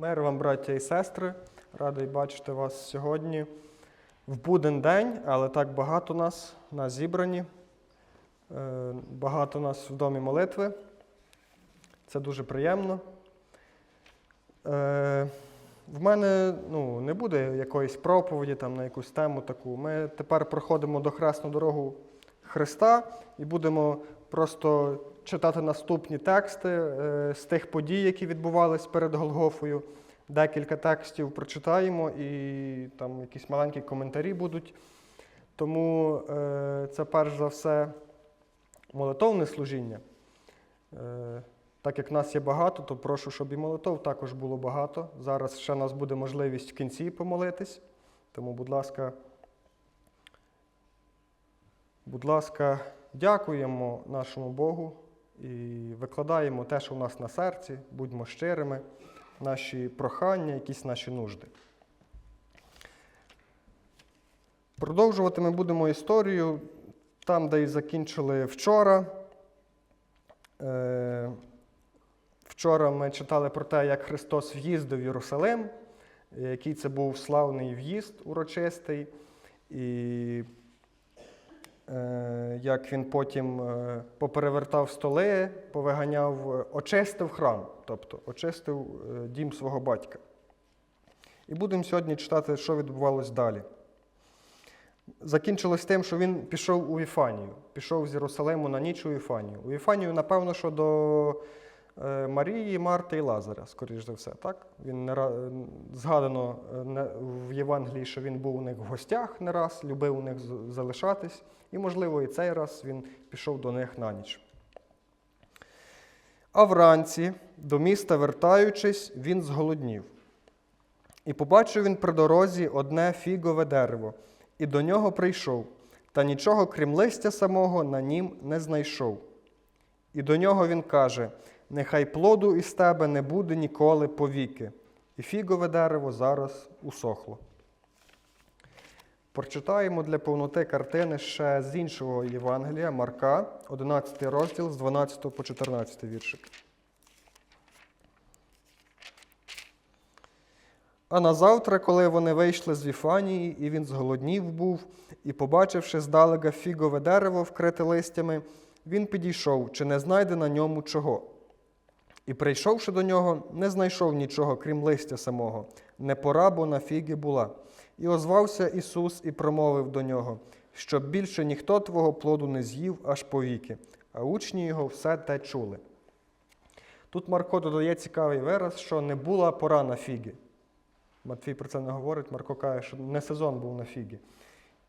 Мир вам, браття і сестри. Радий бачити вас сьогодні в буден день, але так багато нас нас зібрані, Е, багато нас в домі молитви. Це дуже приємно. Е, В мене ну, не буде якоїсь проповіді там, на якусь тему таку. Ми тепер проходимо до хресну дорогу Христа і будемо просто читати наступні тексти е, з тих подій, які відбувались перед Голгофою. Декілька текстів прочитаємо і там якісь маленькі коментарі будуть. Тому е, це перш за все молитовне служіння. Е, так як нас є багато, то прошу, щоб і молитов також було багато. Зараз ще нас буде можливість в кінці помолитись. Тому, будь ласка, будь ласка, дякуємо нашому Богу і викладаємо те, що у нас на серці, будьмо щирими, наші прохання, якісь наші нужди. Продовжувати ми будемо історію там, де і закінчили вчора. Е, Вчора ми читали про те, як Христос в'їздив в Єрусалим, який це був славний в'їзд урочистий, і як він потім е, поперевертав столи, повиганяв, е, очистив храм, тобто очистив е, дім свого батька. І будемо сьогодні читати, що відбувалось далі. Закінчилось тим, що він пішов у Іфанію, пішов з Єрусалиму на ніч у Іфанію. У Іфанію, напевно, що до е, Марії, Марти і Лазаря, скоріш за все. Так? Він не ра- е, згадано е, в Євангелії, що він був у них в гостях не раз, любив у них залишатись, і, можливо, і цей раз він пішов до них на ніч. А вранці, до міста вертаючись, він зголоднів. І побачив він при дорозі одне фігове дерево, і до нього прийшов, та нічого, крім листя самого, на нім не знайшов. І до нього він каже: Нехай плоду із тебе не буде ніколи повіки. І фігове дерево зараз усохло. Прочитаємо для повноти картини ще з іншого Євангелія Марка, 11 розділ з 12 по 14 віршик. А назавтра, коли вони вийшли з Віфанії, і він зголоднів був, і, побачивши здалека фігове дерево, вкрите листями, він підійшов, чи не знайде на ньому чого. І, прийшовши до нього, не знайшов нічого, крім листя самого, не пора, бо на фіги була. І озвався Ісус і промовив до нього, щоб більше ніхто твого плоду не з'їв аж повіки, а учні його все те чули. Тут Марко додає цікавий вираз, що не була пора на фіги. Матвій про це не говорить, Марко каже, що не сезон був на фігі.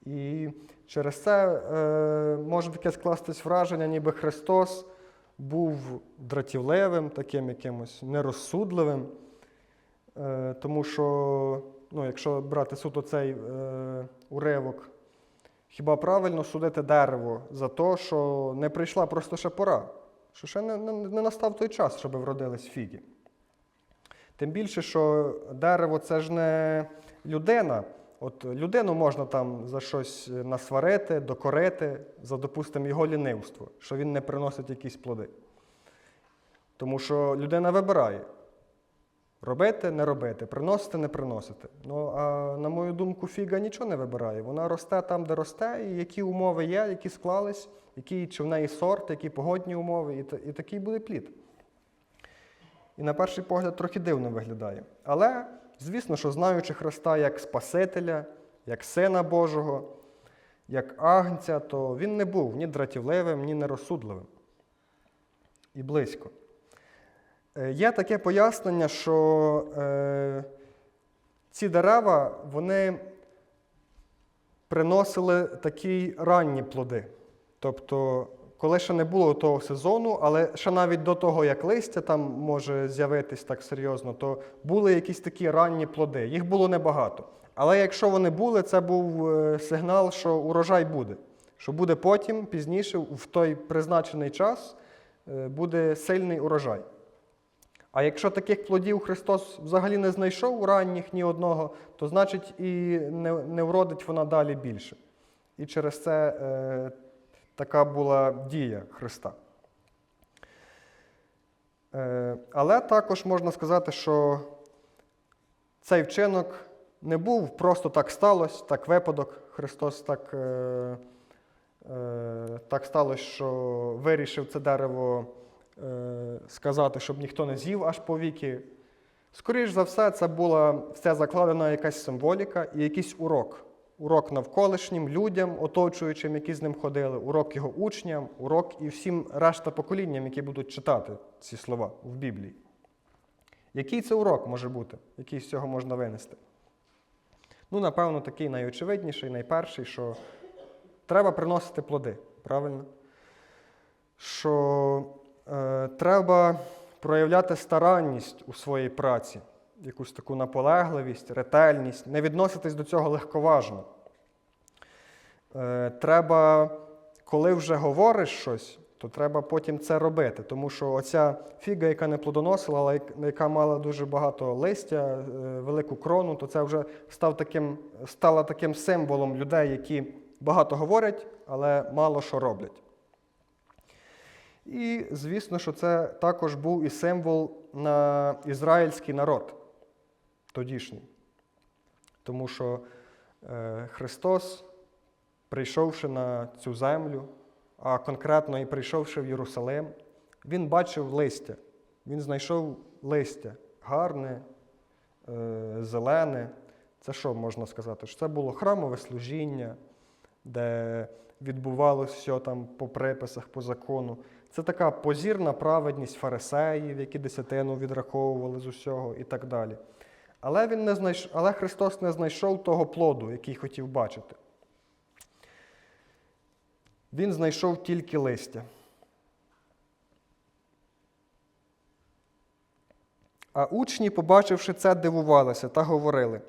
І через це е, може таке скластись враження, ніби Христос був дратівливим, таким якимось нерозсудливим. Е, тому що, ну, якщо брати суто цей е, уривок, хіба правильно судити дерево за те, що не прийшла просто ще пора, що ще не, не, не настав той час, щоб вродились фіги. Тим більше, що дерево це ж не людина. От людину можна там за щось насварити, докорити, за, допустимо, його лінивство, що він не приносить якісь плоди. Тому що людина вибирає робити, не робити, приносити, не приносити. Ну, а на мою думку, фіга нічого не вибирає. Вона росте там, де росте, і які умови є, які склались, які, чи в неї сорт, які погодні умови, і, і такий буде плід. І на перший погляд трохи дивно виглядає. Але, звісно, що знаючи Христа як Спасителя, як Сина Божого, як Агнця, то він не був ні дратівливим, ні нерозсудливим. І близько. Е, Є таке пояснення, що е, ці дерева вони приносили такі ранні плоди. Тобто, коли ще не було того сезону, але ще навіть до того, як листя там може з'явитись так серйозно, то були якісь такі ранні плоди. Їх було небагато. Але якщо вони були, це був е, сигнал, що урожай буде. Що буде потім, пізніше, в той призначений час, е, буде сильний урожай. А якщо таких плодів Христос взагалі не знайшов у ранніх ні одного, то значить і не, не вродить вона далі більше. І через це е, така була дія Христа. Е, але також можна сказати, що цей вчинок не був просто так сталося, так випадок. Христос так, е, е, так сталося, що вирішив це дерево сказати, щоб ніхто не з'їв аж по віки. Скоріш за все, це була все закладена якась символіка і якийсь урок. Урок навколишнім людям, оточуючим, які з ним ходили, урок його учням, урок і всім решта поколінням, які будуть читати ці слова в Біблії. Який це урок може бути, який з цього можна винести? Ну, напевно, такий найочевидніший, найперший, що треба приносити плоди, правильно? Що е, треба проявляти старанність у своїй праці, якусь таку наполегливість, ретельність, не відноситись до цього легковажно. Е, треба, коли вже говориш щось, то треба потім це робити. Тому що оця фіга, яка не плодоносила, але яка мала дуже багато листя, е, велику крону, то це вже став таким, стала таким символом людей, які багато говорять, але мало що роблять. І, звісно, що це також був і символ на ізраїльський народ тодішній. Тому що е, Христос, прийшовши на цю землю, а конкретно і прийшовши в Єрусалим, він бачив листя. Він знайшов листя гарне, е, зелене. Це що можна сказати? Що це було храмове служіння, де відбувалося все там по приписах, по закону. Це така позірна праведність фарисеїв, які десятину відраховували з усього і так далі. Але, він не знайш... Але Христос не знайшов того плоду, який хотів бачити. Він знайшов тільки листя. А учні, побачивши це, дивувалися та говорили,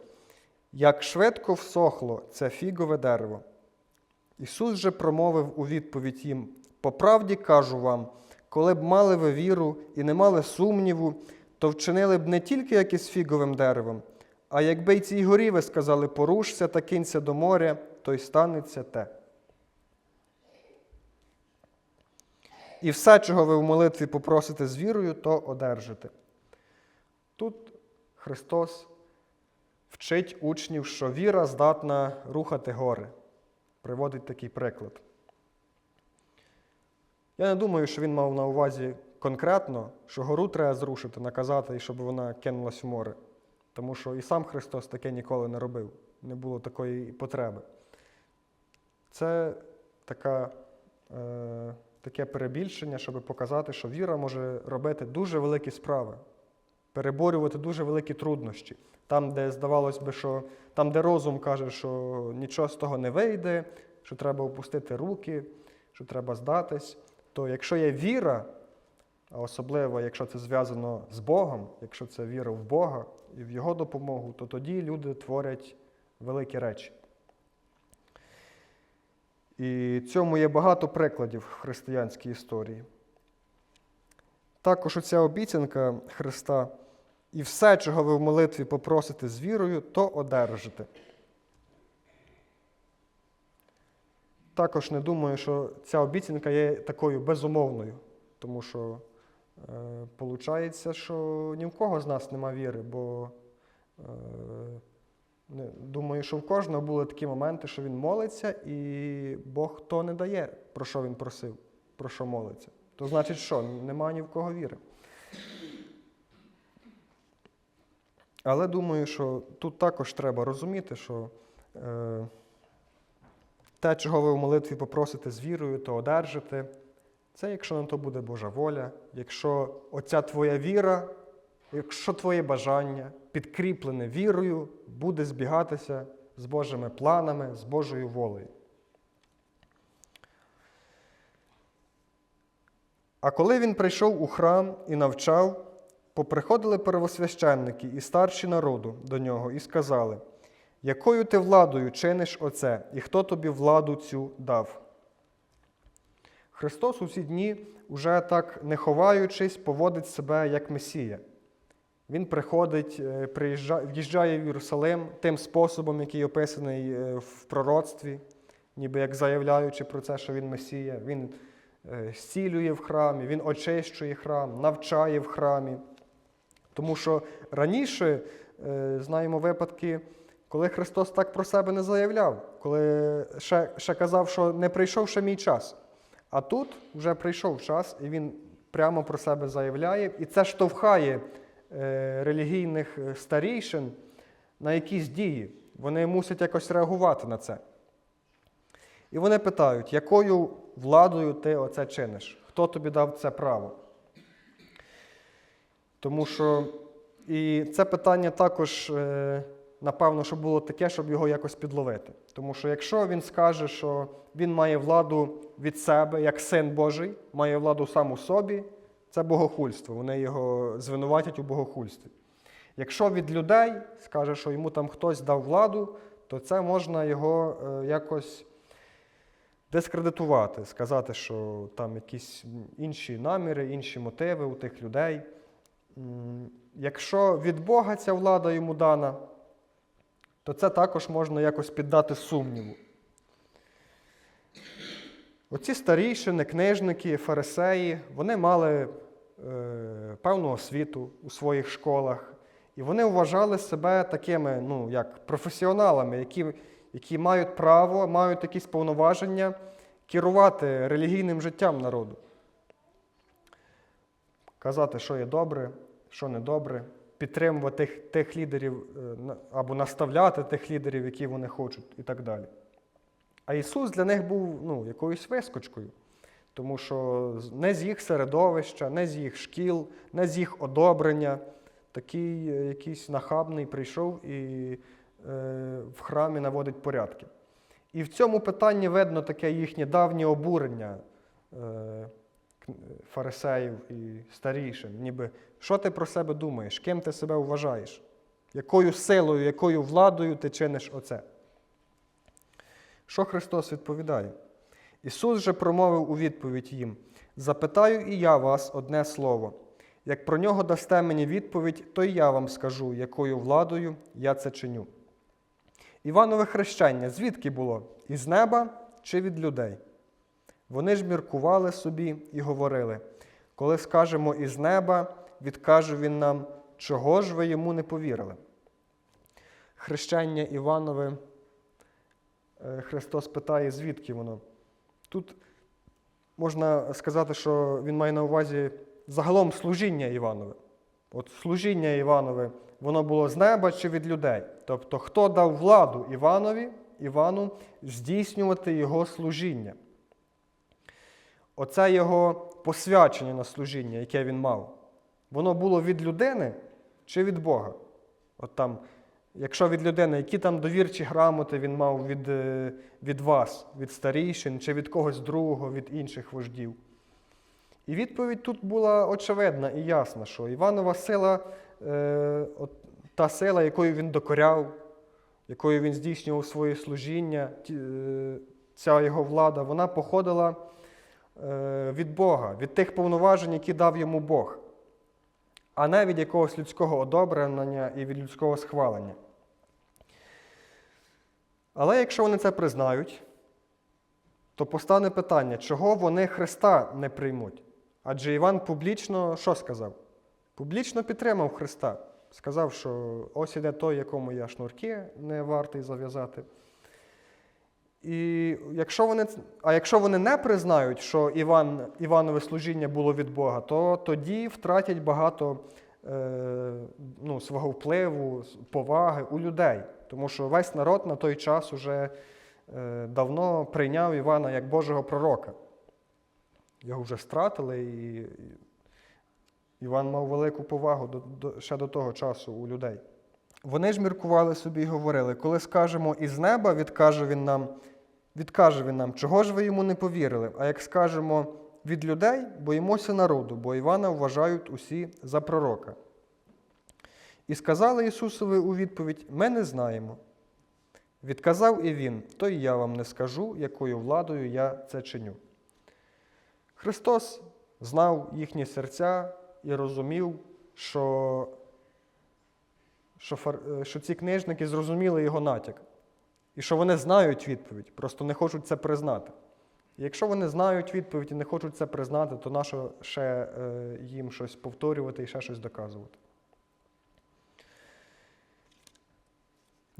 як швидко всохло це фігове дерево. Ісус же промовив у відповідь їм: По правді кажу вам, коли б мали ви віру і не мали сумніву, то вчинили б не тільки як із фіговим деревом, а якби й цій горі ви сказали, порушся та кинься до моря, то й станеться те. І все, чого ви в молитві попросите з вірою, то одержите. Тут Христос вчить учнів, що віра здатна рухати гори. Приводить такий приклад. Я не думаю, що він мав на увазі конкретно, що гору треба зрушити, наказати, і щоб вона кинулась в море. Тому що і сам Христос таке ніколи не робив, не було такої потреби. Це така, е, таке перебільшення, щоб показати, що віра може робити дуже великі справи, переборювати дуже великі труднощі. Там, де здавалось би, що там, де розум каже, що нічого з того не вийде, що треба опустити руки, що треба здатись, то якщо є віра, а особливо, якщо це зв'язано з Богом, якщо це віра в Бога і в Його допомогу, то тоді люди творять великі речі. І цьому є багато прикладів в християнській історії. Також оця обіцянка Христа, і все, чого ви в молитві попросите з вірою, то одержите. Також не думаю, що ця обіцянка є такою безумовною, тому що виходить, що ні в кого з нас нема віри, бо е, думаю, що в кожного були такі моменти, що він молиться, і Бог то не дає, про що він просив, про що молиться. То значить, що? Нема ні в кого віри. Але думаю, що тут також треба розуміти, що е, те, чого ви в молитві попросите з вірою, то одержите. Це якщо на то буде Божа воля, якщо оця твоя віра, якщо твоє бажання підкріплене вірою, буде збігатися з Божими планами, з Божою волею. А коли він прийшов у храм і навчав, поприходили первосвященники і старші народу до нього і сказали, якою ти владою чиниш оце, і хто тобі владу цю дав? Христос у ці дні, уже так не ховаючись, поводить себе як Месія. Він приходить, е, в'їжджає в Єрусалим тим способом, який описаний е, в пророцтві, ніби як заявляючи про це, що він Месія. Він е, зцілює в храмі, він очищує храм, навчає в храмі. Тому що раніше знаємо випадки, коли Христос так про себе не заявляв, коли ще, ще казав, що не прийшов ще мій час. А тут вже прийшов час, і він прямо про себе заявляє, і це штовхає е, релігійних е, старійшин на якісь дії. Вони мусять якось реагувати на це. І вони питають, якою владою ти оце чиниш? Хто тобі дав це право? Тому що і це питання також, е, напевно, що було таке, щоб його якось підловити. Тому що якщо він скаже, що він має владу від себе, як син Божий, має владу сам у собі, це богохульство. Вони його звинуватять у богохульстві. Якщо від людей скаже, що йому там хтось дав владу, то це можна його е, якось дискредитувати, сказати, що там якісь інші наміри, інші мотиви у тих людей. Якщо від Бога ця влада йому дана, то це також можна якось піддати сумніву. Оці старійшини, книжники, фарисеї, вони мали е, певну освіту у своїх школах, і вони вважали себе такими, ну, як професіоналами, які, які мають право, мають якісь повноваження керувати релігійним життям народу. Казати, що є добре, що не добре, підтримувати тих, лідерів е, або наставляти тих лідерів, які вони хочуть, і так далі. А Ісус для них був ну, якоюсь вискочкою, тому що не з їх середовища, не з їх шкіл, не з їх одобрення. Такий е, якийсь нахабний прийшов і е, в храмі наводить порядки. І в цьому питанні видно таке їхнє давнє обурення е, фарисеїв і старішин. Ніби що ти про себе думаєш, ким ти себе вважаєш? Якою силою, якою владою ти чиниш оце? Що Христос відповідає? Ісус же промовив у відповідь їм: Запитаю і я вас одне слово. Як про нього дасте мені відповідь, то і я вам скажу, якою владою я це чиню. Іванове хрещення звідки було? Із неба чи від людей? Вони ж міркували собі і говорили: коли скажемо із неба, відкаже він нам, чого ж ви йому не повірили. Хрещення Іванове е, Христос питає, звідки воно. Тут можна сказати, що він має на увазі загалом служіння Іванове. От служіння Іванове, воно було з неба чи від людей. Тобто, хто дав владу Іванові, Івану здійснювати його служіння. Оце його посвячення на служіння, яке він мав. Воно було від людини чи від Бога? От там, якщо від людини, які там довірчі грамоти він мав від, е, від вас, від старійшин, чи від когось другого, від інших вождів. І відповідь тут була очевидна і ясна, що Іванова сила, е, от, та сила, якою він докоряв, якою він здійснював своє служіння, ті- е, ця його влада, вона походила від Бога, від тих повноважень, які дав йому Бог, а не від якогось людського одобрення і від людського схвалення. Але якщо вони це признають, то постане питання, чого вони Христа не приймуть? Адже Іван публічно що сказав? Публічно підтримав Христа. Сказав, що ось іде той, якому я шнурки не вартий зав'язати. І якщо вони, а якщо вони не признають, що Іван, Іванове служіння було від Бога, то тоді втратять багато е, ну, свого впливу, поваги у людей. Тому що весь народ на той час уже е, давно прийняв Івана як Божого пророка. Його вже стратили, і Іван мав велику повагу до, до, ще до того часу у людей. Вони ж міркували собі і говорили, коли скажемо із неба, відкаже він нам, відкаже він нам, чого ж ви йому не повірили? А як скажемо від людей, боїмося народу, бо Івана вважають усі за пророка. І сказали Ісусові у відповідь: Ми не знаємо. Відказав і він, то і я вам не скажу, якою владою я це чиню. Христос знав їхні серця і розумів, що що, фар- е, що ці книжники зрозуміли його натяк. І що вони знають відповідь, просто не хочуть це признати. І якщо вони знають відповідь і не хочуть це признати, то нащо ще е, їм щось повторювати і ще щось доказувати?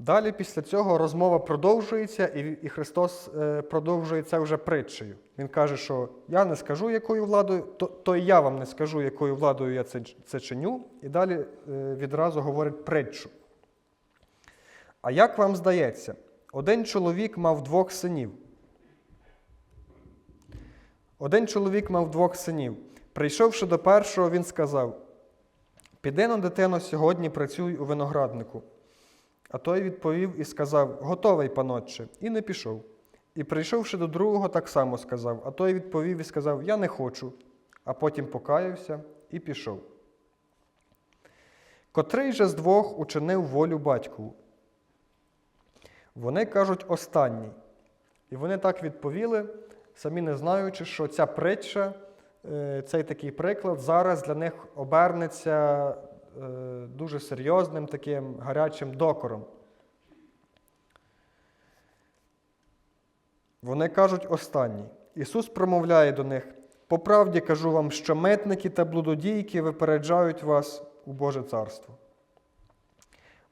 Далі після цього розмова продовжується, і, і Христос е, продовжує це вже притчею. Він каже, що я не скажу, якою владою, то, то і я вам не скажу, якою владою я це, це чиню. І далі е, відразу говорить притчу. А як вам здається, один чоловік мав двох синів. Один чоловік мав двох синів. Прийшовши до першого, він сказав: Піди на дитино, сьогодні працюй у винограднику. А той відповів і сказав: Готовий, панотче, і не пішов. І прийшовши до другого, так само сказав. А той відповів і сказав: Я не хочу, а потім покаявся і пішов. Котрий же з двох учинив волю батькову? Вони кажуть останній. І вони так відповіли, самі не знаючи, що ця притча, е, цей такий приклад зараз для них обернеться дуже серйозним таким гарячим докором. Вони кажуть останній. Ісус промовляє до них: по правді кажу вам, що митники та блудодійки випереджають вас у Боже царство.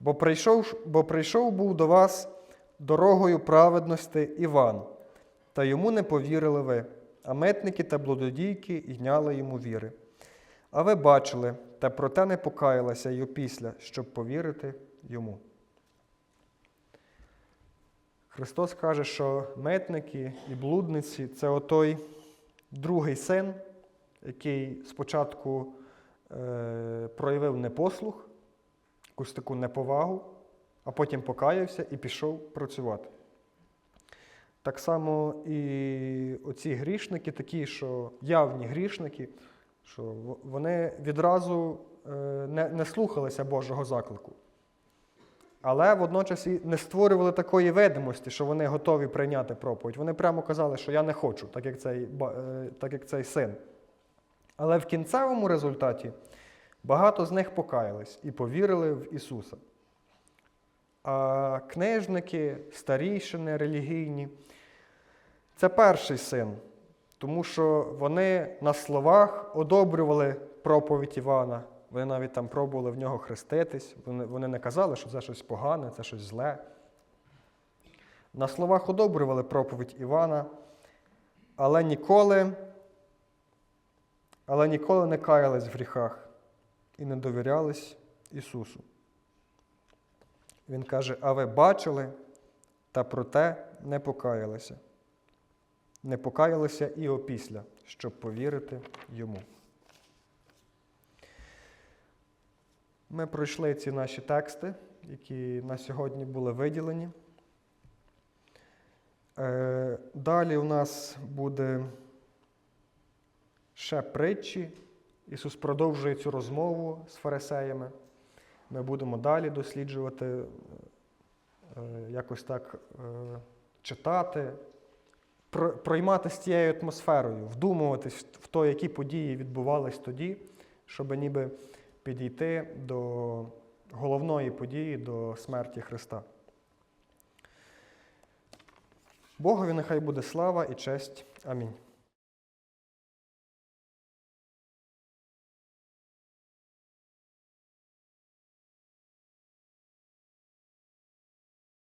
Бо прийшов, бо прийшов був до вас дорогою праведності Іван, та йому не повірили ви, а митники та блудодійки йняли йому віри. А ви бачили, та проте не покаялися й опісля, щоб повірити йому. Христос каже, що митники і блудниці це отой другий син, який спочатку е, проявив непослух, якусь таку неповагу, а потім покаявся і пішов працювати. Так само і оці грішники, такі, що явні грішники, що вони відразу е, не, не слухалися Божого заклику. Але водночас і не створювали такої видимості, що вони готові прийняти проповідь. Вони прямо казали, що я не хочу, так як цей, е, так як цей син. Але в кінцевому результаті багато з них покаялись і повірили в Ісуса. А книжники, старійшини релігійні це перший син, тому що вони на словах одобрювали проповідь Івана. Вони навіть там пробували в нього хреститись. Вони, вони не казали, що це щось погане, це щось зле. На словах одобрювали проповідь Івана, але ніколи, але ніколи не каялись в гріхах і не довірялись Ісусу. Він каже: а ви бачили, та проте не покаялися. Не покаялися і опісля, щоб повірити йому. Ми пройшли ці наші тексти, які на сьогодні були виділені. Е, Далі у нас буде ще притчі. Ісус продовжує цю розмову з фарисеями. Ми будемо далі досліджувати, е, якось так е, читати, пройматися цією атмосферою, вдумуватись в то, які події відбувались тоді, щоб ніби підійти до головної події, до смерті Христа. Богові нехай буде слава і честь. Амінь.